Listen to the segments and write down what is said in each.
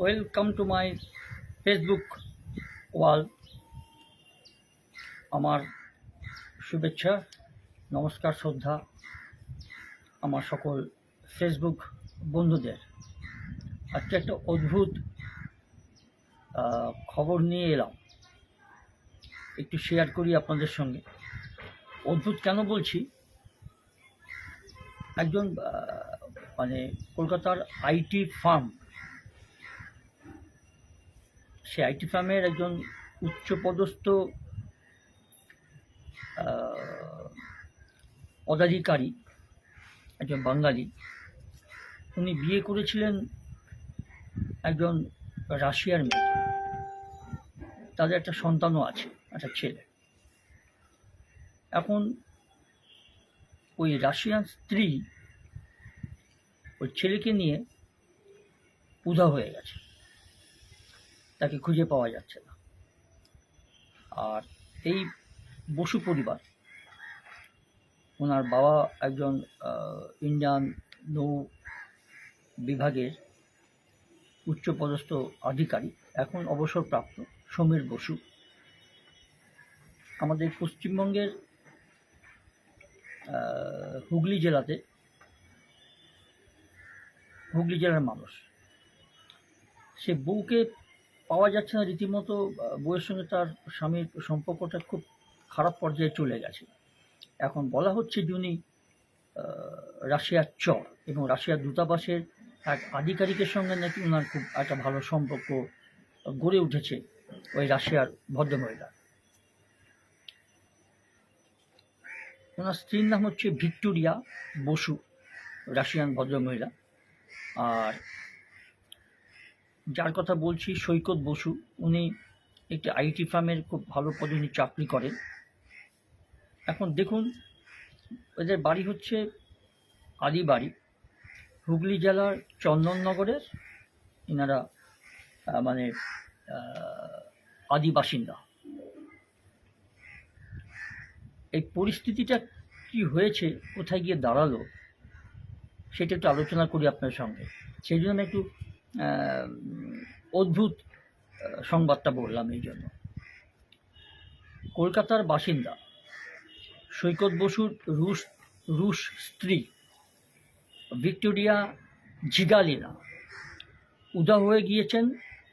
Welcome to my Facebook wall আমার শুভেচ্ছা, নমস্কার, শ্রদ্ধা আমার সকল ফেসবুক বন্ধুদের। আজকে একটা অদ্ভুত খবর নিয়ে এলাম। একটু শেয়ার করি আপনাদের সঙ্গে। অদ্ভুত কেন বলছি? একজন মানে কলকাতার আইটি ফার্ম সে আইটি ফার্মের একজন উচ্চপদস্থ পদাধিকারী একজন বাঙালি। উনি বিয়ে করেছিলেন একজন রাশিয়ার মেয়ে। তাদের একটা সন্তানও আছে, একটা ছেলে। এখন ওই রাশিয়ান স্ত্রী ওই ছেলেকে নিয়ে উধা হয়ে গেছে। তাকে খুঁজে পাওয়া যাচ্ছে না। আর এই বসু পরিবার, ওনার বাবা একজন ইন্ডিয়ান নৌ বিভাগের উচ্চপদস্থ আধিকারিক, এখন অবসরপ্রাপ্ত সমীর বসু। আমাদের পশ্চিমবঙ্গের হুগলি জেলাতে, হুগলি জেলার মানুষ, সে বউকে পাওয়া যাচ্ছে না রীতিমতো আহ, বউয়ের সঙ্গে তার স্বামীর সম্পর্কটা খুব খারাপ পর্যায়ে চলে গেছে। এখন বলা হচ্ছে যে উনি রাশিয়ার চর এবং রাশিয়ার দূতাবাসের এক আধিকারিকের সঙ্গে নাকি ওনার খুব একটা ভালো সম্পর্ক গড়ে উঠেছে ওই রাশিয়ার ভদ্রমহিলা। ওনার স্ত্রীর নাম হচ্ছে ভিক্টোরিয়া বসু রাশিয়ান ভদ্রমহিলা। আর যার কথা বলছি সৈকত বসু, উনি একটি আইটি ফার্মের খুব ভালো পদে উনি চাকরি করেন। এখন দেখুন, এদের বাড়ি হচ্ছে আদিবাড়ি, হুগলি জেলার চন্দননগরের এনারা মানে আদি বাসিন্দা। এই পরিস্থিতিটা কি হয়েছে, কোথায় গিয়ে দাঁড়াল, সেটা একটু আলোচনা করি আপনার সঙ্গে। সেই জন্য আমি একটু অদ্ভুত সংবাদটা বললাম এই জন্য। কলকাতার বাসিন্দা সৈকত বসুর রুশ রুশ স্ত্রী ভিক্টোরিয়া জিগালিনা উদা হয়ে গিয়েছেন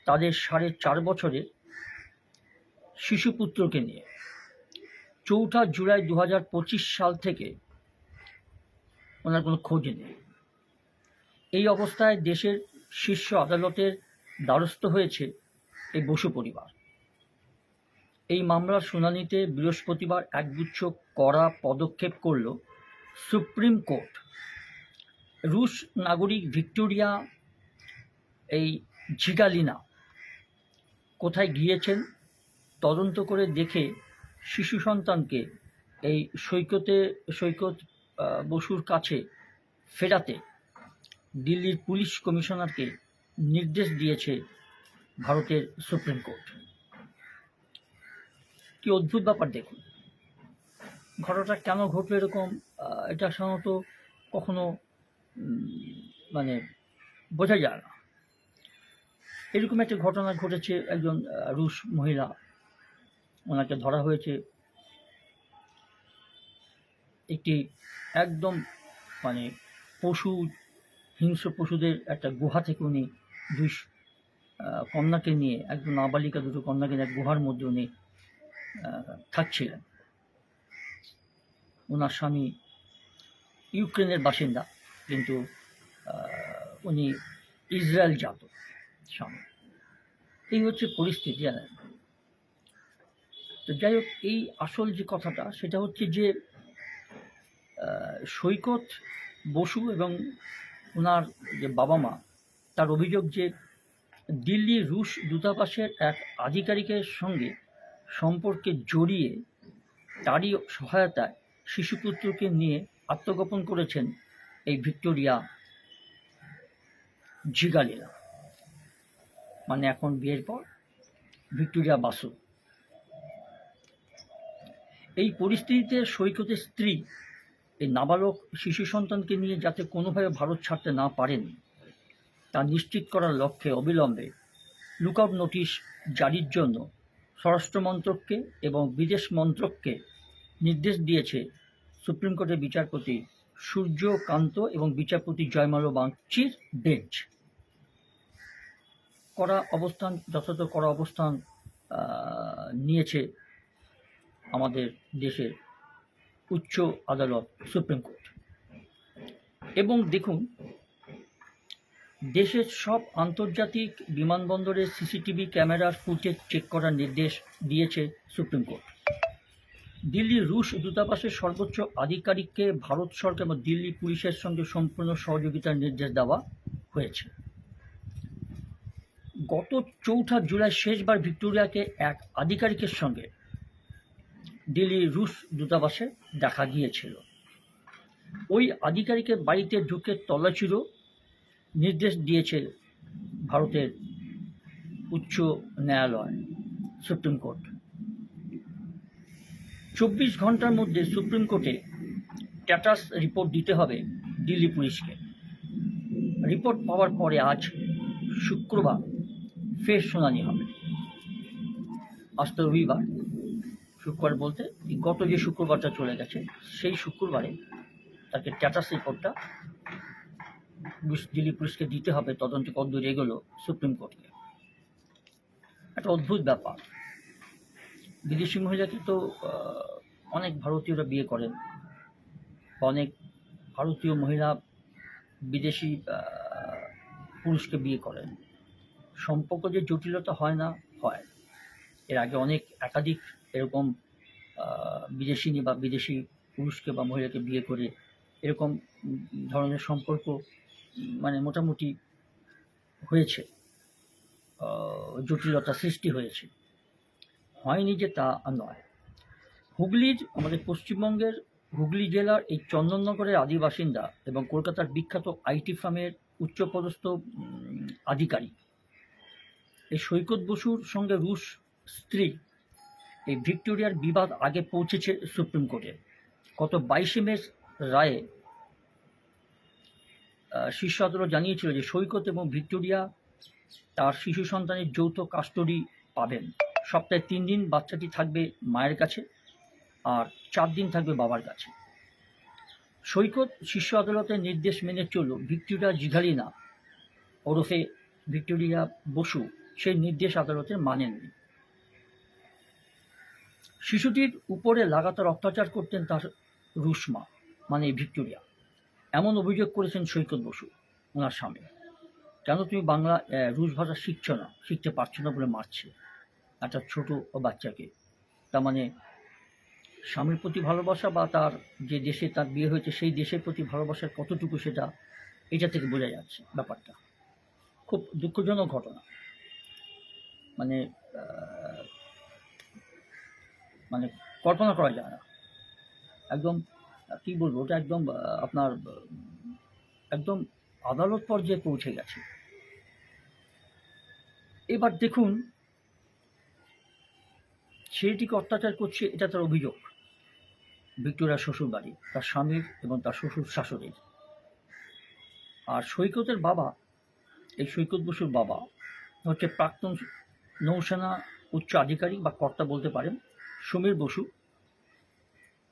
তাদের সাড়ে চার বছরের শিশুপুত্রকে নিয়ে। চৌঠা জুলাই দু হাজার পঁচিশ সাল থেকে ওনার কোনো খোঁজ নেই। এই অবস্থায় দেশের শীর্ষ আদালতের দ্বারস্থ হয়েছে এই বসু পরিবার। এই মামলার শুনানিতে বৃহস্পতিবার একগুচ্ছ কড়া পদক্ষেপ করল সুপ্রিম কোর্ট। রুশ নাগরিক ভিক্টোরিয়া, এই ঝিগালিনা কোথায় গিয়েছেন তদন্ত করে দেখে শিশু সন্তানকে এই সৈকতে, সৈকত বসুর কাছে ফেরাতে দিল্লির পুলিশ কমিশনারকে নির্দেশ দিয়েছে ভারতের সুপ্রিম কোর্ট। কি অদ্ভুত ব্যাপার দেখুন। ঘটনাটা কেন ঘটলো এরকম? এটা সাধারণত কখনো মানে বোঝা যায় না। এরকম একটা ঘটনা ঘটেছে একজন রুশ মহিলা। ওনাকে ধরা হয়েছে। একটি একদম মানে পশু হিংস্র পশুদের একটা গুহা থেকে উনি দুই কন্যাকে নিয়ে, একজন নাবালিকা, দুটো কন্যাকে নিয়ে এক গুহার মধ্যে উনি থাকছিলেন। ওনার স্বামী ইউক্রেনের বাসিন্দা, কিন্তু উনি ইসরায়েল জাত স্বামী। এই হচ্ছে পরিস্থিতি, জানেন? তো যাই হোক, এই আসল যে কথাটা, সেটা হচ্ছে যে সৈকত, বসু এবং ওনার যে বাবা মা, তার অভিযোগ যে দিল্লি রুশ দূতাবাসের এক আধিকারিকের সঙ্গে সম্পর্কে জড়িয়ে তারই সহায়তায় শিশুপুত্রকে নিয়ে আত্মগোপন করেছেন এই ভিক্টোরিয়া জিগালিনা মানে এখন বিয়ের পর ভিক্টোরিয়া বাসু। এই পরিস্থিতিতে সৈকতের স্ত্রী এই নাবালক শিশু সন্তানকে নিয়ে যাতে কোনোভাবে ভারত ছাড়তে না পারেন, তা নিশ্চিত করার লক্ষ্যে অবিলম্বে লুকআউট নোটিশ জারির জন্য স্বরাষ্ট্র মন্ত্রককে এবং বিদেশ মন্ত্রককে নির্দেশ দিয়েছে সুপ্রিম কোর্টের বিচারপতি সূর্যকান্ত এবং বিচারপতি জয়মাল্য বাগচির বেঞ্চ। করা অবস্থান, যথাযথ করা অবস্থান নিয়েছে আমাদের দেশের উচ্চ আদালত, সুপ্রিম কোর্ট। এবং দেখুন, দেশের সব আন্তর্জাতিক বিমানবন্দরের সিসিটিভি ক্যামেরার ফুটেজ চেক করার নির্দেশ দিয়েছে সুপ্রিম কোর্ট। দিল্লি রুশ দূতাবাসের সর্বোচ্চ আধিকারিককে ভারত সরকার এবং দিল্লি পুলিশের সঙ্গে সম্পূর্ণ সহযোগিতার নির্দেশ দেওয়া হয়েছে। গত চৌঠা জুলাই শেষবার ভিক্টোরিয়াকে এক আধিকারিকের সঙ্গে দিল্লি রুশ দূতাবাসে দেখা গিয়েছিল। ওই আধিকারিকের বাড়িতে ঢুকে তল্লাচিরও নির্দেশ দিয়েছে ভারতের উচ্চ ন্যায়ালয়, সুপ্রিম কোর্ট। চব্বিশ ঘণ্টার মধ্যে সুপ্রিম কোর্টে স্ট্যাটাস রিপোর্ট দিতে হবে দিল্লি পুলিশকে। রিপোর্ট পাওয়ার পরে আজ শুক্রবার ফের শুনানি হবে। আজ তো রবিবার। শুক্রবার বলতে গত যে শুক্রবারটা চলে গেছে, সেই শুক্রবারে তাকে স্ট্যাটাস রিপোর্টটা দিল্লি পুলিশকে দিতে হবে, তদন্ত কদ্দূর এগোলো সুপ্রিম কোর্টকে একটা অদ্ভুত ব্যাপার। বিদেশি মহিলাকে তো অনেক ভারতীয়রা বিয়ে করেন অনেক ভারতীয় মহিলা বিদেশি পুরুষকে বিয়ে করেন। সম্পর্ক যে জটিলতা হয় না, হয়। এর আগে অনেক একাধিক এরকম বিদেশিনী বা বিদেশি পুরুষকে বা মহিলাকে বিয়ে করে এরকম ধরনের সম্পর্ক মানে মোটামুটি হয়েছে জটিলতা সৃষ্টি হয়েছে। হয়নি যে তা নয়। হুগলির, আমাদের পশ্চিমবঙ্গের হুগলি জেলার এই চন্দননগরের আদি বাসিন্দা এবং কলকাতার বিখ্যাত আইটি ফার্মের উচ্চপদস্থ আধিকারিক, এই সৈকত বসুর সঙ্গে রুশ স্ত্রী এই ভিক্টোরিয়ার বিবাদ আগে পৌঁছেছে সুপ্রিম কোর্টে। গত বাইশে মে রায়ে শীর্ষ আদালত জানিয়েছিল যে সৈকত এবং ভিক্টোরিয়া তার শিশু সন্তানের যৌথ কাস্টডি পাবেন। সপ্তাহে তিন দিন বাচ্চাটি থাকবে মায়ের কাছে আর চার দিন থাকবে বাবার কাছে। সৈকত শীর্ষ আদালতের নির্দেশ মেনে চলল ভিক্টোরিয়া জিঘালিনা ওরফে ভিক্টোরিয়া বসু। সেই নির্দেশ আদালতের মানেননি। শিশুটির উপরে লাগাতার অত্যাচার করতেন তার রুশমা মানে ভিক্টোরিয়া। এমন অভিযোগ করেছেন সৈকত বসু, ওনার স্বামী। কেন তুমি বাংলা রুশ ভাষা শিখছ না? শিখতে পারছ না বলে মারছে একটা ছোট বাচ্চাকে। তার মানে স্বামীর প্রতি ভালোবাসা বা তার যে দেশে তার বিয়ে হয়েছে, সেই দেশের প্রতি ভালোবাসার কতটুকু সেটা, এটা থেকে বোঝা যাচ্ছে ব্যাপারটা। খুব দুঃখজনক ঘটনা। মানে মানে কল্পনা করা যায় না। একদম, কি বলব, ওটা একদম আপনার, একদম আদালত পর্যায়ে পৌঁছে গেছে। এবার দেখুন ছেলেটিকে অত্যাচার করছে, এটা তার অভিযোগ। ভিক্টোরিয়ার শ্বশুর বাড়ি তার স্বামীর এবং তার শ্বশুর শাশুড়ির। আর সৈকতের বাবা, এই সৈকত বসুর বাবা, হচ্ছে প্রাক্তন নৌসেনা উচ্চ আধিকারিক বা কর্তা বলতে পারেন সমীর বসু,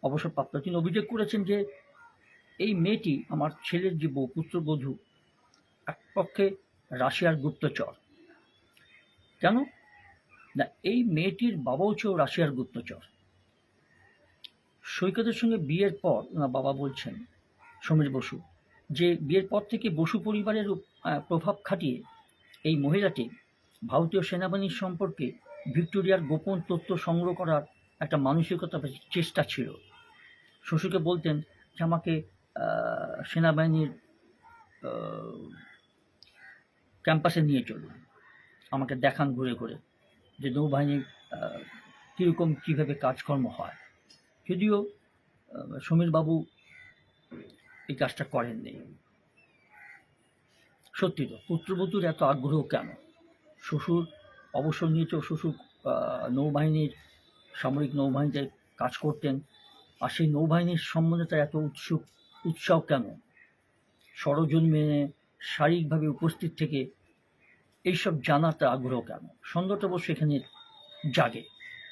অবসরপ্রাপ্ত তিনি অভিযোগ করেছেন যে এই মেয়েটি আমার ছেলের যে বউ পুত্রবধূ এক পক্ষে রাশিয়ার গুপ্তচর। কেন? না, এই মেয়েটির বাবাও ছিল রাশিয়ার গুপ্তচর। সৈকতের সঙ্গে বিয়ের পর ওনার বাবা বলছেন, সমীর বসু, যে বিয়ের পর থেকে বসু পরিবারের প্রভাব খাটিয়ে এই মহিলাটি ভারতীয় সেনাবাহিনীর সম্পর্কে ভিক্টোরিয়ার গোপন তথ্য সংগ্রহ করার একটা মানসিকতা চেষ্টা ছিল। শ্বশুরকে বলতেন যে, আমাকে সেনাবাহিনীর ক্যাম্পাসে নিয়ে চলুন আমাকে দেখান ঘুরে ঘুরে যে নৌবাহিনীর কীরকম কীভাবে কাজকর্ম হয়। যদিও সমীরবাবু এই কাজটা করেননি। সত্যি তো, পুত্রবধূর এত আগ্রহ কেন? শ্বশুর অবসর নিয়েছে শ্বশুর নৌবাহিনীর সামরিক নৌবাহিনীতে কাজ করতেন। আর সেই নৌবাহিনীর সম্বন্ধে তার এত উৎসুক, উৎসাহ কেন? ষড়জন মেনে শারীরিকভাবে উপস্থিত থেকে এইসব জানাতে আগ্রহ কেন? সন্দেহটা অবশ্য এখানে জাগে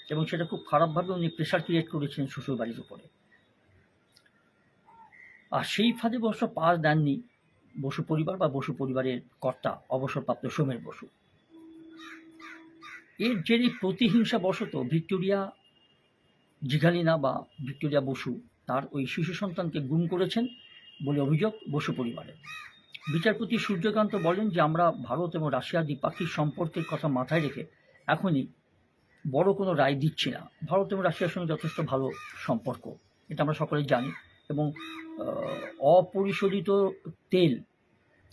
এবং সেটা খুব খারাপভাবে উনি প্রেশার ক্রিয়েট করেছেন শ্বশুরবাড়ির উপরে। আর সেই ফাঁদে অবশ্য পাস দেননি বসু পরিবার বা বসু পরিবারের কর্তা, অবসরপ্রাপ্ত সোমের বসু। এর জেরে প্রতিহিংসা বশত ভিক্টোরিয়া জিঘালিনা বা ভিক্টোরিয়া বসু তার ওই শিশু সন্তানকে গুম করেছেন বলে অভিযোগ বসু পরিবারের। বিচারপতি সূর্যকান্ত বলেন যে, আমরা ভারত এবং রাশিয়ার দ্বিপাক্ষিক সম্পর্কের কথা মাথায় রেখে এখনই বড় কোনো রায় দিচ্ছি না। ভারত এবং রাশিয়ার সঙ্গে যথেষ্ট ভালো সম্পর্ক, এটা আমরা সকলেই জানি এবং অপরিশোধিত তেল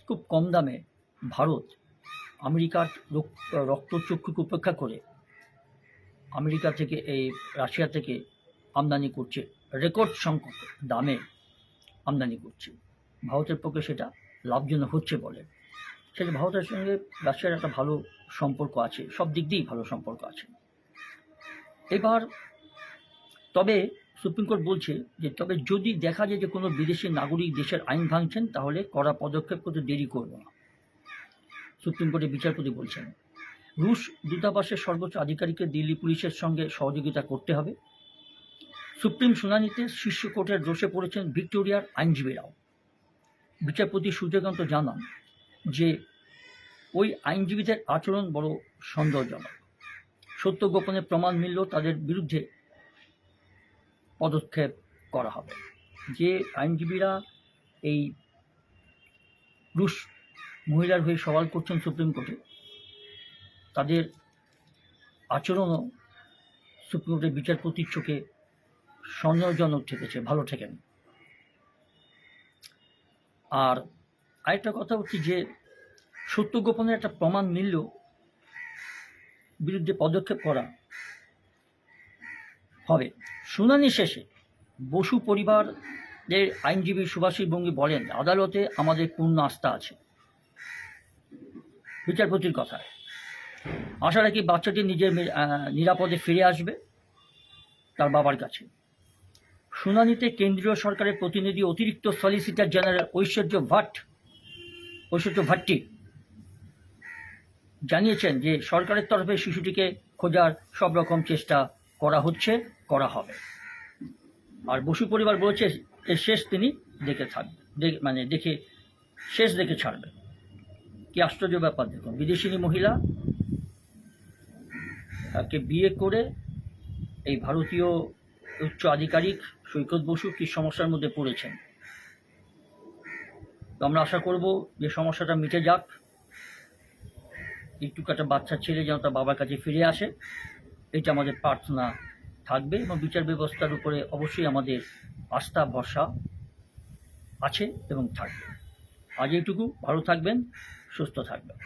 খুব কম দামে ভারত আমেরিকার রক- রক্তচক্ষুকে উপেক্ষা করে আমেরিকা থেকে এই, রাশিয়া থেকে আমদানি করছে রেকর্ড সংখ্যক দামে আমদানি করছে। ভারতের পক্ষে সেটা লাভজনক হচ্ছে বলে। সেটা ভারতের সঙ্গে রাশিয়ার একটা ভালো সম্পর্ক আছে, সব দিক দিয়েই ভালো সম্পর্ক আছে। এবার, তবে সুপ্রিম কোর্ট বলছে যে, তবে যদি দেখা যায় যে কোনো বিদেশি নাগরিক দেশের আইন ভাঙছেন, তাহলে কড়া পদক্ষেপ করতে দেরি করব না। সুপ্রিম কোর্টের বিচারপতি বলছেন। রুশ দূতাবাসের সর্বোচ্চ আধিকারিককে দিল্লি পুলিশের সঙ্গে সহযোগিতা করতে হবে। সুপ্রিম শুনানিতে শীর্ষ কোর্টের দোষে পড়েছেন ভিক্টোরিয়ার আইনজীবীরাও। বিচারপতি সূর্যকান্ত জানান যে, ওই আইনজীবীদের আচরণ বড় সন্দেহজনক। সত্য গোপনে প্রমাণ মিললেও তাদের বিরুদ্ধে পদক্ষেপ করা হবে। যে আইনজীবীরা এই রুশ মহিলার হয়ে সওয়াল করছেন সুপ্রিম কোর্টে তাদের আচরণও সুপ্রিম কোর্টের বিচারপতির চোখে সন্দেহজনক ঠেকেছে, ভালো ঠেকেনি। আর আরেকটা কথা হচ্ছে যে, সত্য গোপনের একটা প্রমাণ মিললেও বিরুদ্ধে পদক্ষেপ করা হবে। শুনানি শেষে বসু পরিবারের আইনজীবী সুভাষী বঙ্গী বলেন, আদালতে আমাদের পূর্ণ আস্থা আছে। বিচারপতির কথায়। আশা রাখি বাচ্চাটি নিজের নিরাপদে ফিরে আসবে তার বাবার কাছে। শুনানিতে কেন্দ্রীয় সরকারের প্রতিনিধি অতিরিক্ত সলিসিটর জেনারেল ঐশ্বর্য ভট্ট ঐশ্বর্য ভাট্টি জানিয়েছেন যে সরকারের তরফে শিশুটিকে খোঁজার সব রকম চেষ্টা করা হচ্ছে, করা হবে। আর বসু পরিবার বলেছে, এর শেষ তিনি দেখে থাকবে মানে দেখে শেষ দেখে ছাড়বে। কি আশ্চর্য ব্যাপার দেখুন, বিদেশিনী মহিলা তাকে বিয়ে করে এই ভারতীয় উচ্চ আধিকারিক সৈকত বসু কি সমস্যার মধ্যে পড়েছেন? তো আমরা আশা করব যে সমস্যাটা মিটে যাক। একটু একটা বাচ্চা ছেলে যেন তার বাবার কাছে ফিরে আসে, এটা আমাদের প্রার্থনা থাকবে এবং বিচার ব্যবস্থার উপরে অবশ্যই আমাদের আস্থা, ভরসা আছে এবং থাকবে। আজ এইটুকু, ভালো থাকবেন। সুস্থ থাকবেন।